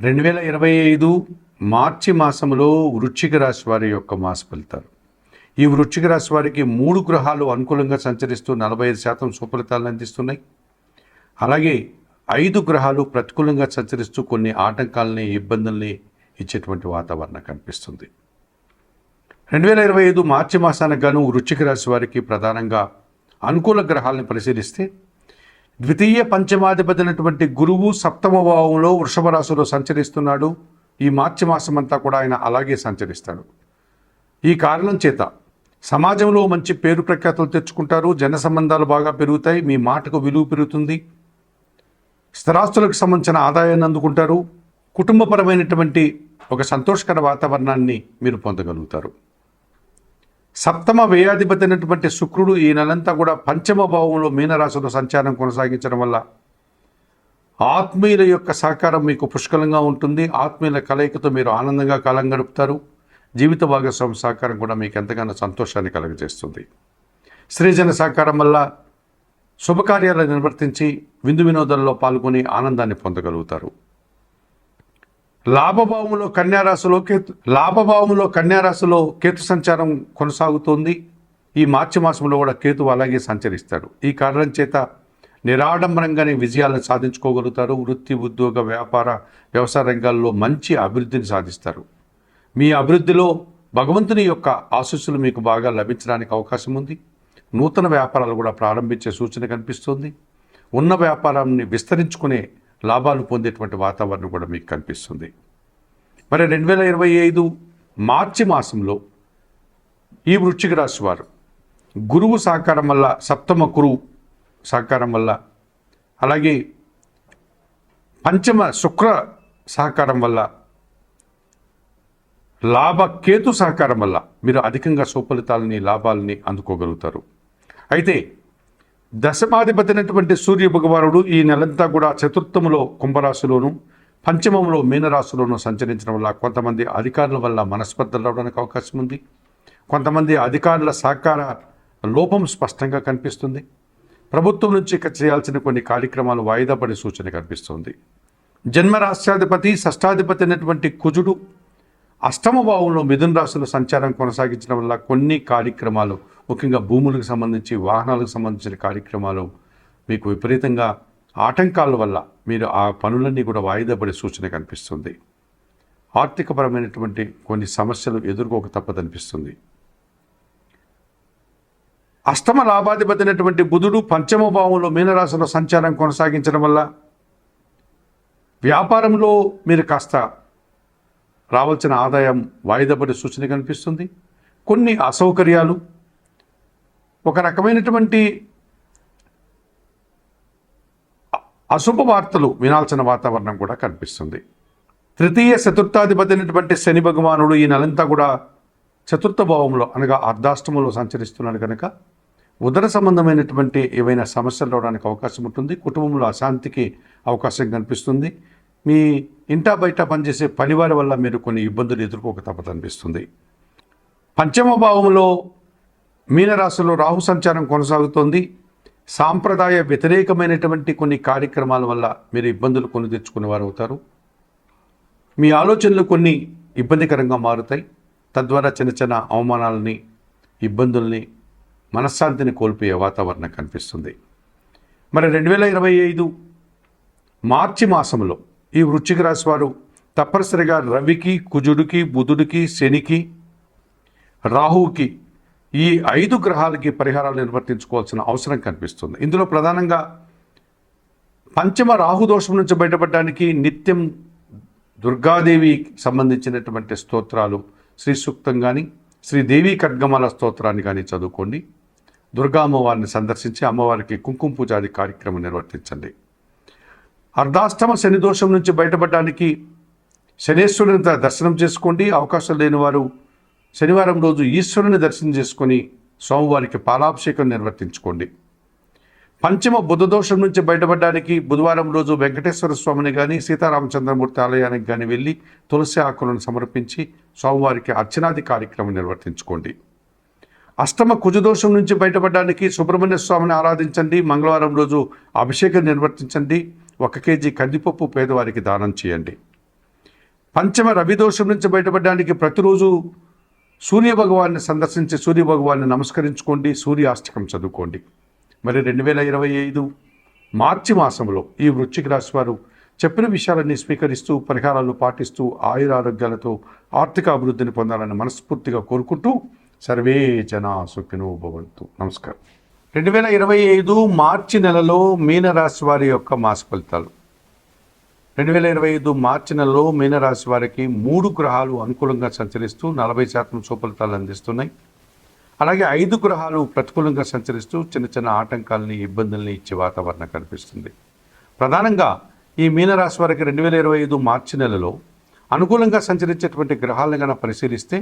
రెండు వేల ఇరవై ఐదు మార్చి మాసంలో వృశ్చిక రాశి వారి యొక్క మాస ఫలితాలు. ఈ వృశ్చిక రాశి వారికి మూడు గ్రహాలు అనుకూలంగా సంచరిస్తూ నలభై ఐదు శాతం సుఫలితాలను అందిస్తున్నాయి. అలాగే ఐదు గ్రహాలు ప్రతికూలంగా సంచరిస్తూ కొన్ని ఆటంకాలని ఇబ్బందుల్ని ఇచ్చేటువంటి వాతావరణం కనిపిస్తుంది. రెండు వేల ఇరవై ఐదు మార్చి మాసానికి గాను వృశ్చిక రాశి వారికి ప్రధానంగా అనుకూల గ్రహాలను పరిశీలిస్తే ద్వితీయ పంచమాధిపతి అయినటువంటి గురువు సప్తమ భావంలో వృషభ రాశిలో సంచరిస్తున్నాడు. ఈ మార్చి మాసం అంతా కూడా ఆయన అలాగే సంచరిస్తాడు. ఈ కారణం చేత సమాజంలో మంచి పేరు ప్రఖ్యాతులు తెచ్చుకుంటారు. జన సంబంధాలు బాగా పెరుగుతాయి. మీ మాటకు విలువ పెరుగుతుంది. స్థిరాస్తులకు సంబంధించిన ఆదాయాన్ని అందుకుంటారు. కుటుంబపరమైనటువంటి ఒక సంతోషకర వాతావరణాన్ని మీరు పొందగలుగుతారు. సప్తమ వ్యయాధిపతి అయినటువంటి శుక్రుడు ఈ నెలంతా కూడా పంచమ భావంలో మీనరాశిలో సంచారం కొనసాగించడం వల్ల ఆత్మీయుల యొక్క సహకారం మీకు పుష్కలంగా ఉంటుంది. ఆత్మీయుల కలయికతో మీరు ఆనందంగా కాలం గడుపుతారు. జీవిత భాగస్వామి సహకారం కూడా మీకు ఎంతగానో సంతోషాన్ని కలుగజేస్తుంది. స్త్రీజన సహకారం వల్ల శుభకార్యాలను నిర్వర్తించి విందు వినోదాల్లో పాల్గొని ఆనందాన్ని పొందగలుగుతారు. లాభభావంలో కన్యారాశిలో కేతు లాభభావంలో కన్యారాశిలో కేతు సంచారం కొనసాగుతోంది. ఈ మార్చి మాసంలో కూడా కేతు అలాగే సంచరిస్తాడు. ఈ కారణం చేత నిరాడంబరంగానే విజయాలను సాధించుకోగలుగుతారు. వృత్తి ఉద్యోగ వ్యాపార వ్యవసాయ రంగాల్లో మంచి అభివృద్ధిని సాధిస్తారు. మీ అభివృద్ధిలో భగవంతుని యొక్క ఆశీస్సులు మీకు బాగా లభించడానికి అవకాశం ఉంది. నూతన వ్యాపారాలు కూడా ప్రారంభించే సూచన కనిపిస్తుంది. ఉన్న వ్యాపారాన్ని విస్తరించుకునే లాభాలు పొందేటువంటి వాతావరణం కూడా మీకు కనిపిస్తుంది. మరి రెండు వేల ఇరవై ఐదు మార్చి మాసంలో ఈ వృశ్చిక రాశి వారు గురువు సహకారం వల్ల సప్తమ గురువు సహకారం వల్ల అలాగే పంచమ శుక్ర సహకారం వల్ల లాభకేతు సహకారం వల్ల మీరు అధికంగా సుఫలితాలని లాభాలని అందుకోగలుగుతారు. అయితే దశమాధిపతినటువంటి సూర్య భగవానుడు ఈ నెలంతా కూడా చతుర్థములో కుంభరాశిలోను పంచమంలో మీనరాశిలోను సంచరించడం వల్ల కొంతమంది అధికారుల వల్ల మనస్పర్ధలు రావడానికి అవకాశం ఉంది. కొంతమంది అధికారుల సహకార లోపం స్పష్టంగా కనిపిస్తుంది. ప్రభుత్వం నుంచి చేయాల్సిన కొన్ని కార్యక్రమాలు వాయిదా పడే సూచన కనిపిస్తుంది. జన్మరాష్ట్రాధిపతి షష్టాధిపతి అయినటువంటి కుజుడు అష్టమ భావంలో మిథున రాశుల సంచారం కొనసాగించడం వల్ల కొన్ని కార్యక్రమాలు ముఖ్యంగా భూములకు సంబంధించి వాహనాలకు సంబంధించిన కార్యక్రమాలు మీకు విపరీతంగా ఆటంకాల వల్ల మీరు ఆ పనులన్నీ కూడా వాయిదా పడే సూచన కనిపిస్తుంది. ఆర్థికపరమైనటువంటి కొన్ని సమస్యలు ఎదుర్కోక తప్పదనిపిస్తుంది. అష్టమ లాభాధిపతి అయినటువంటి బుధుడు పంచమ భావంలో మీనరాశిలో సంచారం కొనసాగించడం వల్ల వ్యాపారంలో మీరు కాస్త రావాల్సిన ఆదాయం వాయిదా పడే సూచన కనిపిస్తుంది. కొన్ని అసౌకర్యాలు ఒక రకమైనటువంటి అశుభ వార్తలు వినాల్సిన వాతావరణం కూడా కనిపిస్తుంది. తృతీయ చతుర్థాధిపతి అయినటువంటి శని భగవానుడు ఈ నెలంతా కూడా చతుర్థ భావంలో అనగా అర్ధాష్టమంలో సంచరిస్తున్నాడు కనుక ఉదర సంబంధమైనటువంటి ఏవైనా సమస్యలు రావడానికి అవకాశం ఉంటుంది. కుటుంబంలో అశాంతికి అవకాశం కనిపిస్తుంది. మీ ఇంటా బయట పనిచేసే పనివారి వల్ల మీరు కొన్ని ఇబ్బందులు ఎదుర్కోక తప్పదనిపిస్తుంది. పంచమ భావంలో మీనరాశిలో రాహు సంచారం కొనసాగుతోంది. సాంప్రదాయ వ్యతిరేకమైనటువంటి కొన్ని కార్యక్రమాల వల్ల మీరు ఇబ్బందులు కొని తెచ్చుకునే వారు అవుతారు. మీ ఆలోచనలు కొన్ని ఇబ్బందికరంగా మారుతాయి. తద్వారా చిన్న చిన్న అవమానాలని ఇబ్బందుల్ని మనశ్శాంతిని కోల్పోయే వాతావరణం కనిపిస్తుంది. మరి రెండు వేల ఇరవై ఐదు మార్చి మాసంలో ఈ వృశ్చిక రాశి వారు తప్పనిసరిగా రవికి కుజుడికి బుధుడికి శనికి రాహువుకి ఈ ఐదు గ్రహాలకి పరిహారాలు నిర్వర్తించుకోవాల్సిన అవసరం కనిపిస్తుంది. ఇందులో ప్రధానంగా పంచమ రాహుదోషం నుంచి బయటపడడానికి నిత్యం దుర్గాదేవి సంబంధించినటువంటి స్తోత్రాలు శ్రీ సూక్తం కానీ శ్రీదేవి ఖడ్గమాల స్తోత్రాన్ని కానీ చదువుకోండి. దుర్గా అమ్మవారిని సందర్శించి అమ్మవారికి కుంకుమ పూజాది కార్యక్రమం నిర్వర్తించండి. అర్ధాష్టమ శని దోషం నుంచి బయటపడడానికి శనేశ్వరుని దర్శనం చేసుకోండి. అవకాశం లేని వారు శనివారం రోజు ఈశ్వరుని దర్శనం చేసుకొని సోమవారికి పాలాభిషేకం నిర్వర్తించుకోండి. పంచమ బుధ దోషం నుంచి బయటపడడానికి బుధవారం రోజు వెంకటేశ్వర స్వామిని కానీ సీతారామచంద్రమూర్తి ఆలయానికి కానీ వెళ్ళి తులసి ఆకులను సమర్పించి స్వామివారికి అర్చనాది కార్యక్రమం నిర్వర్తించుకోండి. అష్టమ కుజదోషం నుంచి బయటపడడానికి సుబ్రహ్మణ్య స్వామిని ఆరాధించండి. మంగళవారం రోజు అభిషేకం నిర్వర్తించండి. ఒక కేజీ కందిపప్పు పేదవారికి దానం చేయండి. పంచమ రవి దోషం నుంచి బయటపడడానికి ప్రతిరోజు సూర్య భగవాన్ని సందర్శించి సూర్య భగవాన్ని నమస్కరించుకోండి సూర్యాష్టకం చదువుకోండి. మరి రెండు వేల ఇరవై ఐదు మార్చి మాసంలో ఈ వృశ్చిక రాశి వారు చెప్పిన విషయాలన్నీ స్వీకరిస్తూ పరిహారాలు పాటిస్తూ ఆయుర ఆరోగ్యాలతో ఆర్థిక అభివృద్ధిని పొందాలని మనస్ఫూర్తిగా కోరుకుంటూ సర్వే జన సుఖినో భవంతు. నమస్కారం. రెండు వేల ఇరవై ఐదు మార్చి నెలలో మీనరాశి వారి యొక్క మాస ఫలితాలు. రెండు వేల ఇరవై ఐదు మార్చి నెలలో మీనరాశి వారికి మూడు గ్రహాలు అనుకూలంగా సంచరిస్తూ నలభై శాతం సుఫలితాలు అందిస్తున్నాయి. అలాగే ఐదు గ్రహాలు ప్రతికూలంగా సంచరిస్తూ చిన్న చిన్న ఆటంకాలని ఇబ్బందుల్ని ఇచ్చే వాతావరణం కనిపిస్తుంది. ప్రధానంగా ఈ మీనరాశి వారికి రెండు వేల ఇరవై ఐదు మార్చి నెలలో అనుకూలంగా సంచరించేటువంటి గ్రహాలను కనుక పరిశీలిస్తే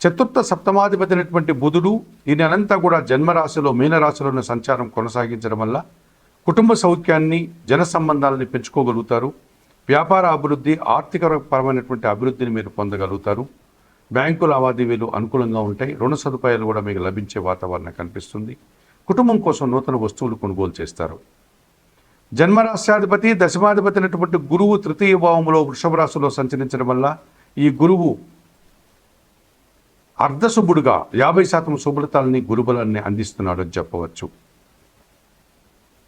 చతుర్థ సప్తమాధిపతి అయినటువంటి బుధుడు ఈ నెలంతా కూడా జన్మరాశిలో మీనరాశిలోని సంచారం కొనసాగించడం వల్ల కుటుంబ సౌఖ్యాన్ని జన సంబంధాలని పెంచుకోగలుగుతారు. వ్యాపార అభివృద్ధి ఆర్థికపరమైనటువంటి అభివృద్ధిని మీరు పొందగలుగుతారు. బ్యాంకు లావాదేవీలు అనుకూలంగా ఉంటాయి. రుణ సదుపాయాలు కూడా మీకు లభించే వాతావరణం కనిపిస్తుంది. కుటుంబం కోసం నూతన వస్తువులు కొనుగోలు చేస్తారు. జన్మరాశ్యాధిపతి దశమాధిపతి అయినటువంటి గురువు తృతీయ భావంలో వృషభ రాశిలో సంచరించడం వల్ల ఈ గురువు అర్ధశుభుడుగా యాభై శాతం శుభలతాలని గురుబలాన్ని అందిస్తున్నాడు అని చెప్పవచ్చు.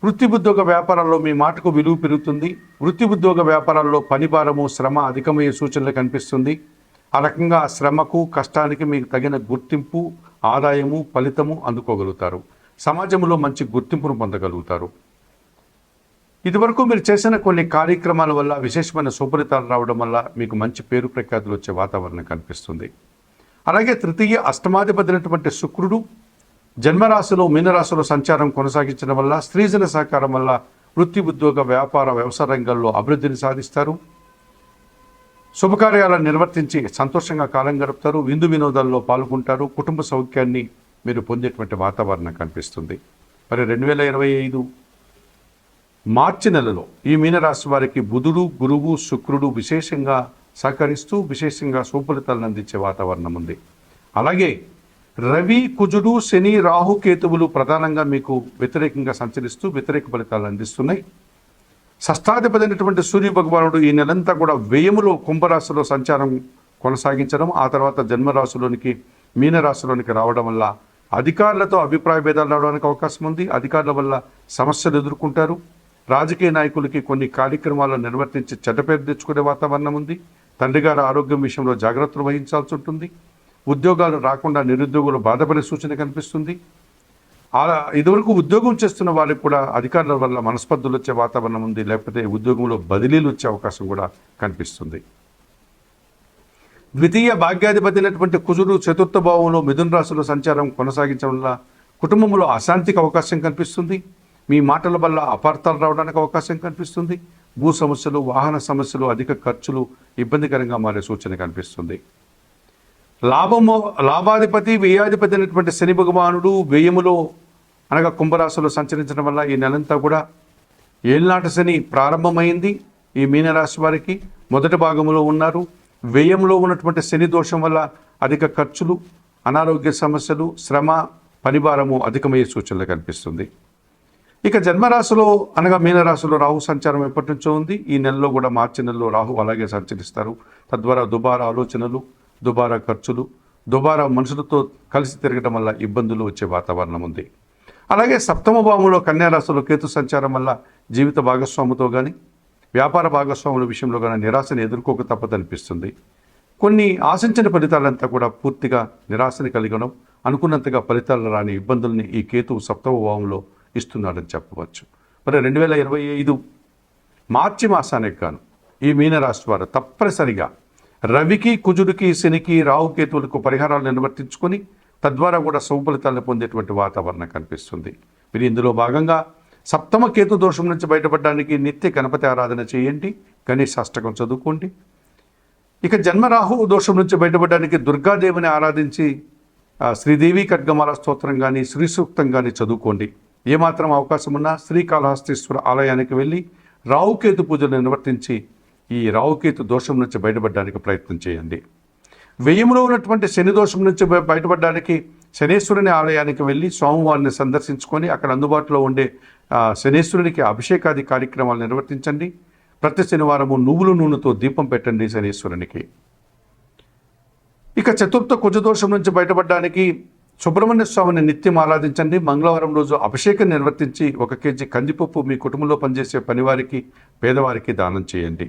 వృత్తి ఉద్యోగ వ్యాపారాల్లో మీ మాటకు విలువ పెరుగుతుంది. వృత్తి ఉద్యోగ వ్యాపారాల్లో పని భారము శ్రమ అధికమయ్యే సూచనలు కనిపిస్తుంది. ఆ రకంగా శ్రమకు కష్టానికి మీకు తగిన గుర్తింపు ఆదాయము ఫలితము అందుకోగలుగుతారు. సమాజంలో మంచి గుర్తింపును పొందగలుగుతారు. ఇదివరకు మీరు చేసిన కొన్ని కార్యక్రమాల వల్ల విశేషమైన సుఫలితాలు రావడం వల్ల మీకు మంచి పేరు ప్రఖ్యాతులు వచ్చే వాతావరణం కనిపిస్తుంది. అలాగే తృతీయ అష్టమాధిపతినటువంటి శుక్రుడు జన్మరాశిలో మీనరాశిలో సంచారం కొనసాగించడం వల్ల స్త్రీజన సహకారం వల్ల వృత్తి ఉద్యోగ వ్యాపార వ్యవసాయ రంగంలో అభివృద్ధిని సాధిస్తారు. శుభకార్యాలను నిర్వర్తించి సంతోషంగా కాలం గడుపుతారు. విందు వినోదాల్లో పాల్గొంటారు. కుటుంబ సౌఖ్యాన్ని మీరు పొందేటువంటి వాతావరణం కనిపిస్తుంది. మరి రెండు వేల ఇరవై ఐదు మార్చి నెలలో ఈ మీనరాశి వారికి బుధుడు గురువు శుక్రుడు విశేషంగా సహకరిస్తూ విశేషంగా సుఫలితాలను అందించే వాతావరణం ఉంది. అలాగే రవి కుజుడు శని రాహు కేతువులు ప్రధానంగా మీకు వ్యతిరేకంగా సంచరిస్తూ వ్యతిరేక ఫలితాలు అందిస్తున్నాయి. షష్టాధిపతి అయినటువంటి సూర్య భగవానుడు ఈ నెలంతా కూడా వ్యయములో కుంభరాశిలో సంచారం కొనసాగించడం ఆ తర్వాత జన్మరాశిలోనికి మీనరాశిలోనికి రావడం వల్ల అధికారులతో అభిప్రాయ భేదాలు రావడానికి అవకాశం ఉంది. అధికారుల వల్ల సమస్యలు ఎదుర్కొంటారు. రాజకీయ నాయకులకి కొన్ని కార్యక్రమాలను నిర్వర్తించి చెడ్డ పేరు తెచ్చుకునే వాతావరణం ఉంది. తండ్రి గారి ఆరోగ్యం విషయంలో జాగ్రత్తలు వహించాల్సి ఉంటుంది. ఉద్యోగాలు రాకుండా నిరుద్యోగులు బాధపడే సూచన కనిపిస్తుంది. అలా ఇదివరకు ఉద్యోగం చేస్తున్న వారికి కూడా అధికారుల వల్ల మనస్పర్ధలు వచ్చే వాతావరణం ఉంది. లేకపోతే ఉద్యోగంలో బదిలీలు వచ్చే అవకాశం కూడా కనిపిస్తుంది. ద్వితీయ భాగ్యాధిపతి అయినటువంటి కుజుడు చతుర్థ భావంలో మిథున రాశిలో సంచారం కొనసాగించడం వల్ల కుటుంబంలో అశాంతికి అవకాశం కనిపిస్తుంది. మీ మాటల వల్ల అపార్థాలు రావడానికి అవకాశం కనిపిస్తుంది. భూ సమస్యలు వాహన సమస్యలు అధిక ఖర్చులు ఇబ్బందికరంగా మారే సూచన కనిపిస్తుంది. లాభము లాభాధిపతి వ్యయాధిపతి అయినటువంటి శని భగవానుడు వ్యయములో అనగా కుంభరాశిలో సంచరించడం వల్ల ఈ నెలంతా కూడా ఏళ్ళనాటి శని ప్రారంభమైంది. ఈ మీనరాశి వారికి మొదటి భాగంలో ఉన్నారు. వ్యయంలో ఉన్నటువంటి శని దోషం వల్ల అధిక ఖర్చులు అనారోగ్య సమస్యలు శ్రమ పనిభారము అధికమయ్యే సూచనలు కనిపిస్తుంది. ఇక జన్మరాశిలో అనగా మీనరాశిలో రాహు సంచారం ఎప్పటి నుంచో ఉంది. ఈ నెలలో కూడా మార్చి నెలలో రాహు అలాగే సంచరిస్తారు. తద్వారా దుబారా ఆలోచనలు దుబారా ఖర్చులు దుబారా మనుషులతో కలిసి తిరగడం వల్ల ఇబ్బందులు వచ్చే వాతావరణం ఉంది. అలాగే సప్తమ భావంలో కన్యారాశిలో కేతు సంచారం వల్ల జీవిత భాగస్వాముతో కానీ వ్యాపార భాగస్వాముల విషయంలో కానీ నిరాశను ఎదుర్కోక తప్పదనిపిస్తుంది. కొన్ని ఆశించిన ఫలితాలంతా కూడా పూర్తిగా నిరాశని కలిగడం అనుకున్నంతగా ఫలితాలు రాని ఇబ్బందుల్ని ఈ కేతువు సప్తమ భావంలో ఇస్తున్నాడని చెప్పవచ్చు. మరి రెండు వేల ఇరవై ఐదు మార్చి మాసానికి గాను ఈ మీనరాశి వారు తప్పనిసరిగా రవికి కుజుడికి శనికి రాహుకేతువులకు పరిహారాలు నిర్వర్తించుకొని తద్వారా కూడా శుభఫలితాలను పొందేటువంటి వాతావరణం కనిపిస్తుంది. మీరు ఇందులో భాగంగా సప్తమ కేతు దోషం నుంచి బయటపడడానికి నిత్య గణపతి ఆరాధన చేయండి. గణేష్ అష్టకం చదువుకోండి. ఇక జన్మరాహు దోషం నుంచి బయటపడడానికి దుర్గాదేవిని ఆరాధించి శ్రీదేవి ఖడ్గమాల స్తోత్రం కానీ శ్రీ సూక్తం కానీ చదువుకోండి. ఏమాత్రం అవకాశం ఉన్నా శ్రీకాళహస్తీశ్వర ఆలయానికి వెళ్ళి రావుకేతు పూజలు నిర్వర్తించి ఈ రావుకేతు దోషం నుంచి బయటపడడానికి ప్రయత్నం చేయండి. వ్యయంలో ఉన్నటువంటి శని దోషం నుంచి బయటపడడానికి శనేశ్వరుని ఆలయానికి వెళ్ళి స్వామివారిని సందర్శించుకొని అక్కడ అందుబాటులో ఉండే శనేశ్వరునికి అభిషేకాది కార్యక్రమాలు నిర్వర్తించండి. ప్రతి శనివారము నువ్వుల నూనెతో దీపం పెట్టండి శనీశ్వరునికి. ఇక చతుర్థ కుజదోషం నుంచి బయటపడడానికి సుబ్రహ్మణ్య స్వామిని నిత్యం ఆరాధించండి. మంగళవారం రోజు అభిషేకం నిర్వర్తించి ఒక కేజీ కందిపప్పు మీ కుటుంబంలో పనిచేసే పనివారికి పేదవారికి దానం చేయండి.